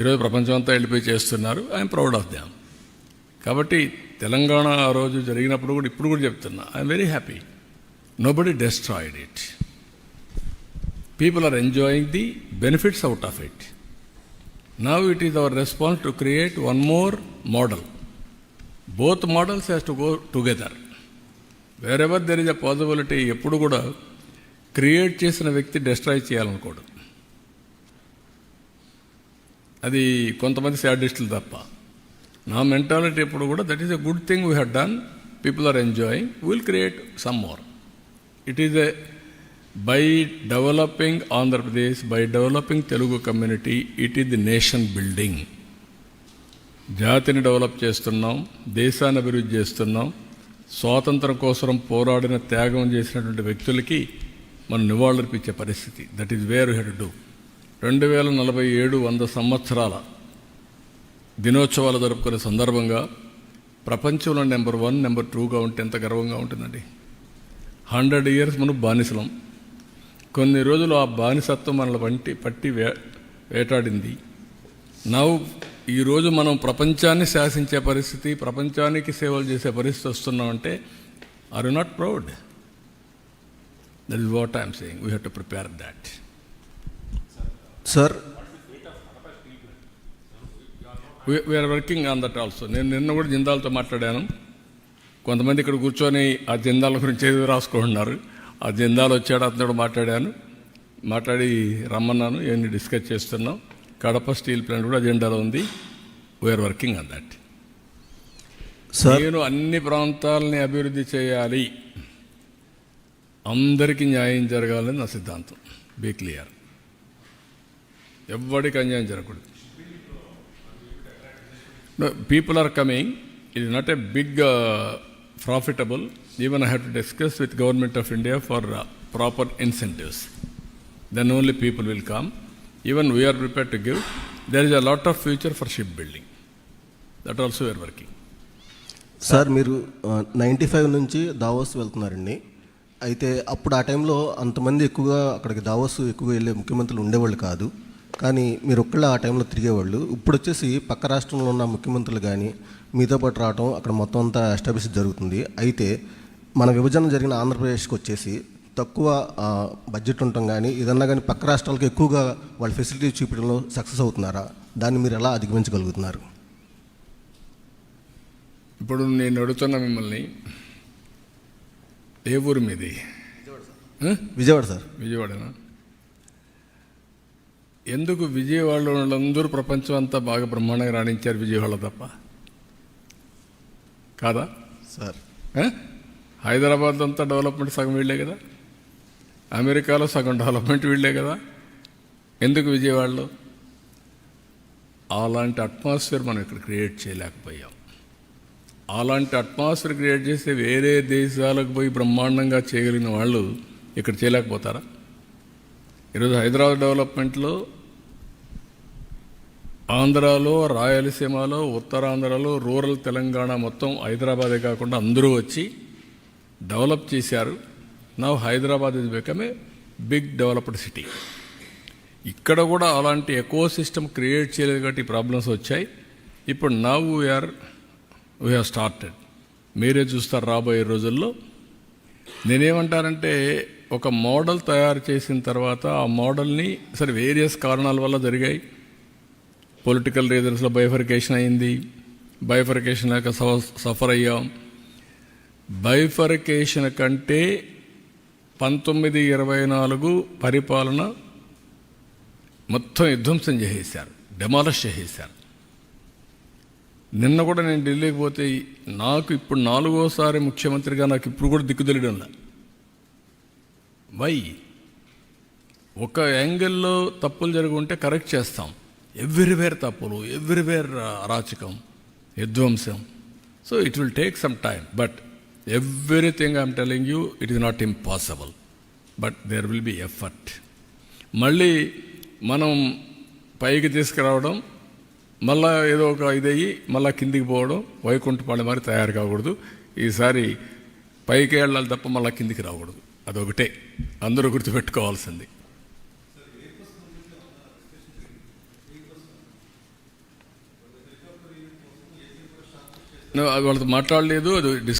ఈరోజు ప్రపంచం అంతా వెళ్ళిపోయి చేస్తున్నారు. ఐఎమ్ ప్రౌడ్ ఆఫ్ దామ్ కాబట్టి తెలంగాణ ఆ రోజు జరిగినప్పుడు కూడా ఇప్పుడు కూడా చెప్తున్నా. I'm very happy nobody destroyed it people are enjoying the benefits out of it now it is our response to create one more model both models has to go together wherever there is a possibility ఎప్పుడు కూడా create చేసిన వ్యక్తి destroy చేయాలనుకోడు. అది కొంతమంది శాడిస్టులు తప్ప. నా mentality ఎప్పుడు కూడా that is a good thing we had done people are enjoying will create some more it is a by developing Andhra Pradesh by developing Telugu community it is the nation building జాతిని develop చేస్తున్నాం దేశాన్ని అభివృద్ధి చేస్తున్నాం స్వాతంత్రం కోసం పోరాడిన త్యాగం చేసినటువంటి వ్యక్తులకి మనం నివాళులర్పించే పరిస్థితి. That is where head do రెండు వేల నలభై ఏడు వంద సంవత్సరాల దినోత్సవాలు జరుపుకునే సందర్భంగా ప్రపంచంలో నెంబర్ వన్ నెంబర్ టూగా ఉంటే ఎంత గర్వంగా ఉంటుందండి. హండ్రెడ్ ఇయర్స్ మనం బానిసలం. కొన్ని రోజులు ఆ బానిసత్వం మనల్ని వంటి పట్టి వే వేటాడింది. నవ్వు ఈరోజు మనం ప్రపంచాన్ని శాసించే పరిస్థితి ప్రపంచానికి సేవలు చేసే పరిస్థితి వస్తున్నామంటే are you not proud that is what I'm saying we have to prepare that sir. We're working on that also నేను నిన్న కూడా జిందాల్తో మాట్లాడాను. కొంతమంది ఇక్కడ కూర్చొని ఆ జిందాల గురించి ఏదో రాసుకుంటున్నారు. ఆ జిందాల్ వచ్చాడు అతను మాట్లాడాను. మాట్లాడి రమ్మన్నాను ఇవన్నీ డిస్కస్ చేస్తున్నాం. కడప స్టీల్ ప్లాంట్ కూడా అజెండాలో ఉంది. We're working on that sir. నేను అన్ని ప్రాంతాలని అభివృద్ధి చేయాలి. అందరికీ న్యాయం జరగాలని నా సిద్ధాంతం. బీ క్లియర్ ఎవ్వడికి అన్యాయం జరగకూడదు. పీపుల్ ఆర్ కమింగ్ ఇది not a big profitable even I have to discuss with government of India for proper incentives then only people will come even we're prepare to give there is a lot of future for ship building that also we're working sir మీరు uh, ninety five నుంచి Davos వెళ్తున్నారండి. అయితే అప్పుడు ఆ టైంలో అంతమంది ఎక్కువగా అక్కడికి దావోస్ ఎక్కువగా వెళ్ళే ముఖ్యమంత్రులు ఉండేవాళ్ళు కాదు. కానీ మీరు ఒక్కళ్ళే ఆ టైంలో తిరిగేవాళ్ళు. ఇప్పుడు వచ్చేసి పక్క రాష్ట్రంలో ఉన్న ముఖ్యమంత్రులు కానీ మీతో పాటు రావడం అక్కడ మొత్తం అంతా ఎస్టాబ్లిష్ జరుగుతుంది. అయితే మన విభజన జరిగిన ఆంధ్రప్రదేశ్కి వచ్చేసి తక్కువ బడ్జెట్ ఉండటం కానీ ఏదన్నా కానీ పక్క రాష్ట్రాలకు ఎక్కువగా వాళ్ళ ఫెసిలిటీ చూపించడంలో సక్సెస్ అవుతున్నారా? దాన్ని మీరు ఎలా అధిగమించగలుగుతున్నారు? ఇప్పుడు నేను అడుగుతున్న మిమ్మల్ని ఏ ఊరు మీది? విజయవాడ సార్. విజయవాడనా? ఎందుకు విజయవాడలో వాళ్ళందరూ ప్రపంచం అంతా బాగా బ్రహ్మాండంగా రాణించారు విజయవాడ తప్ప? కాదా? సార్? హైదరాబాద్ అంతా డెవలప్మెంట్ సగం వీళ్ళే కదా? అమెరికాలో సగం డెవలప్మెంట్ వీళ్ళే కదా? ఎందుకు విజయవాడలో? అలాంటి అట్మాస్ఫియర్ మనం ఇక్కడ క్రియేట్ చేయలేకపోయాం. అలాంటి అట్మాస్ఫియర్ క్రియేట్ చేస్తే వేరే దేశాలకు పోయి బ్రహ్మాండంగా చేయగలిగిన వాళ్ళు ఇక్కడ చేయలేకపోతారా? ఈరోజు హైదరాబాద్ డెవలప్మెంట్లో ఆంధ్రాలో రాయలసీమలో ఉత్తరాంధ్రలో రూరల్ తెలంగాణ మొత్తం హైదరాబాదే కాకుండా అందరూ వచ్చి డెవలప్ చేశారు. నా Hyderabad is become a big developed city. ఇక్కడ కూడా అలాంటి ఎకో సిస్టమ్ క్రియేట్ చేయలేదు కాబట్టి ప్రాబ్లమ్స్ వచ్చాయి. ఇప్పుడు now we're we have started. మీరే చూస్తారు రాబోయే రోజుల్లో. నేనేమంటానంటే ఒక మోడల్ తయారు చేసిన తర్వాత ఆ మోడల్ని సరే వేరియస్ కారణాల వల్ల జరిగాయి. పొలిటికల్ రీజన్స్లో బైఫర్కేషన్ అయింది. బైఫర్కేషన్ యొక్క సఫర్ అయ్యాం. బైఫర్కేషన్ కంటే పంతొమ్మిది ఇరవై నాలుగు పరిపాలన మొత్తం విధ్వంసం చేసేసారు డెమాలిష్ చేసేసారు నిన్న కూడా నేను ఢిల్లీకి పోతే నాకు ఇప్పుడు నాలుగోసారి ముఖ్యమంత్రిగా నాకు ఇప్పుడు కూడా దిక్కు వై ఒక యాంగిల్లో తప్పులు జరిగి ఉంటే కరెక్ట్ చేస్తాం. ఎవ్రీవేర్ తప్పులు ఎవ్రీవేర్ అరాచకం విధ్వంసం so it will take some time but everything I'm telling you it is not impossible but there will be effort మళ్ళీ మనం పైకి తీసుకురావడం మళ్ళా ఏదో ఒక ఇదయ్యి మళ్ళా కిందికి పోవడం వైకుంఠపాళి మరి తయారు కాకూడదు. ఈసారి పైకి వెళ్ళాలి తప్ప మళ్ళా కిందికి రాకూడదు. అదొకటే. అందరూ గుర్తుపెట్టుకోవాల్సింది. వాళ్ళతో మాట్లాడలేదు అది